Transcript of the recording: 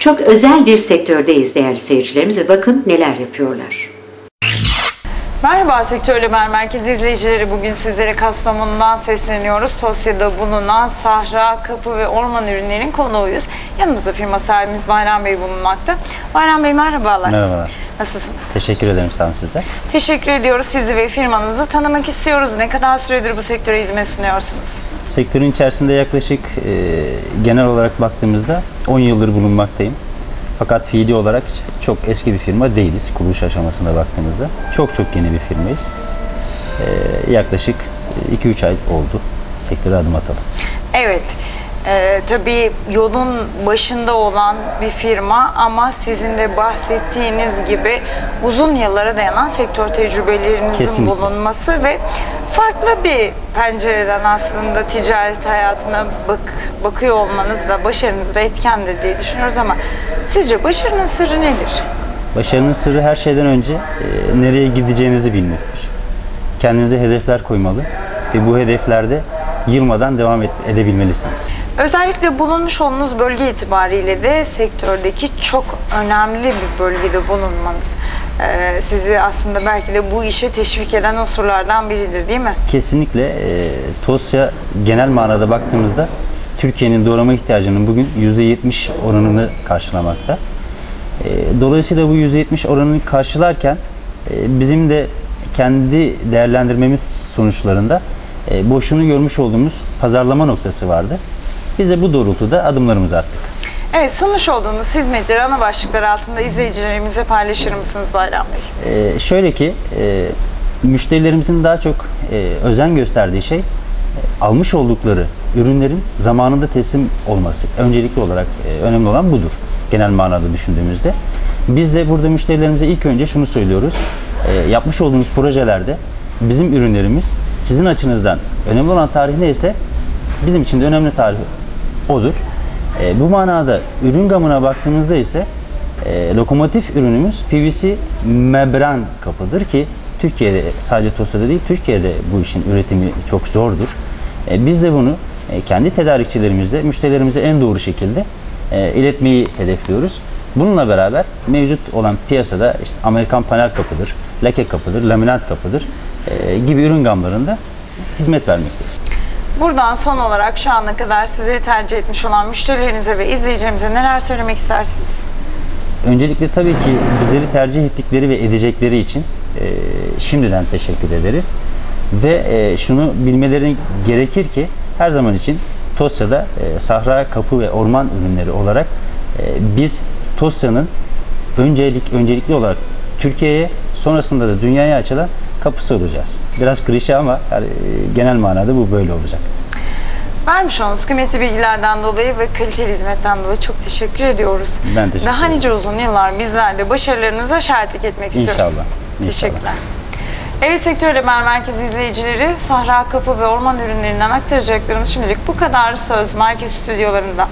Çok özel bir sektördeyiz değerli seyircilerimiz ve bakın neler yapıyorlar. Merhaba Sektör Haber Merkezi izleyicileri. Bugün sizlere Kastamonu'dan sesleniyoruz. Tosya'da bulunan Sahra, Kapı ve Orman Ürünlerinin konuğuyuz. Yanımızda firma sahibimiz Bayram Bey bulunmakta. Bayram Bey merhabalar. Merhabalar. Nasılsınız? Teşekkür ederim sağ olun size. Teşekkür ediyoruz. Sizi ve firmanızı tanımak istiyoruz. Ne kadar süredir bu sektöre hizmet sunuyorsunuz? Sektörün içerisinde yaklaşık e, genel olarak baktığımızda 10 yıldır bulunmaktayım. Fakat fiili olarak çok eski bir firma değiliz kuruluş aşamasında baktığımızda. Çok çok yeni bir firmayız. E, yaklaşık 2-3 ay oldu sektöre adım atalım. Evet. Ee, tabii yolun başında olan bir firma ama sizin de bahsettiğiniz gibi uzun yıllara dayanan sektör tecrübelerinizin Kesinlikle. bulunması ve farklı bir pencereden aslında ticaret hayatına bak, bakıyor olmanız da başarınızda etkendir diye düşünüyoruz ama sizce başarının sırrı nedir? Başarının sırrı her şeyden önce e, nereye gideceğinizi bilmektir. Kendinize hedefler koymalı ve bu hedeflerde yılmadan devam et- edebilmelisiniz. Özellikle bulunmuş olduğunuz bölge itibariyle de sektördeki çok önemli bir bölgede bulunmanız e, sizi aslında belki de bu işe teşvik eden unsurlardan biridir değil mi? Kesinlikle e, Tosya genel manada baktığımızda Türkiye'nin doğrama ihtiyacının bugün %70 oranını karşılamakta. E, dolayısıyla bu %70 oranını karşılarken e, bizim de kendi değerlendirmemiz sonuçlarında e, boşluğunu görmüş olduğumuz pazarlama noktası vardı. Biz de bu doğrultuda adımlarımızı attık. Evet sunmuş olduğunuz hizmetleri ana başlıklar altında izleyicilerimize paylaşır mısınız Bayram Bey? Ee, şöyle ki e, müşterilerimizin daha çok e, özen gösterdiği şey e, almış oldukları ürünlerin zamanında teslim olması. Öncelikli olarak e, önemli olan budur genel manada düşündüğümüzde. Biz de burada müşterilerimize ilk önce şunu söylüyoruz. E, yapmış olduğunuz projelerde bizim ürünlerimiz sizin açınızdan önemli olan tarih neyse bizim için de önemli tarih odur. E, bu manada ürün gamına baktığımızda ise e, lokomotif ürünümüz PVC membran kapıdır ki Türkiye'de sadece Tosya'da değil Türkiye'de bu işin üretimi çok zordur. E, biz de bunu e, kendi tedarikçilerimizle müşterilerimize en doğru şekilde e, iletmeyi hedefliyoruz. Bununla beraber mevcut olan piyasada işte Amerikan panel kapıdır, lake kapıdır, laminat kapıdır e, gibi ürün gamlarında hizmet vermekteyiz. Buradan son olarak şu ana kadar sizleri tercih etmiş olan müşterilerinize ve izleyicilerimize neler söylemek istersiniz? Öncelikle tabii ki bizleri tercih ettikleri ve edecekleri için e, şimdiden teşekkür ederiz. Ve e, şunu bilmeleri gerekir ki her zaman için Tosya'da e, sahra, kapı ve orman ürünleri olarak e, biz Tosya'nın öncelik öncelikli olarak Türkiye'ye sonrasında da dünyaya açılan kapısı olacağız. Biraz klişe ama yani, e, genel manada bu böyle olacak. Vermiş olduğunuz kıymetli bilgilerden dolayı ve kaliteli hizmetten dolayı çok teşekkür ediyoruz. Ben teşekkür Daha ederim. nice uzun yıllar bizler de başarılarınıza şahitlik etmek istiyoruz. İnşallah, inşallah. Teşekkürler. Evet Sektör Haber Merkezi izleyicileri Sahra Kapı ve Orman ürünlerinden aktaracaklarımız şimdilik bu kadar söz merkez stüdyolarında.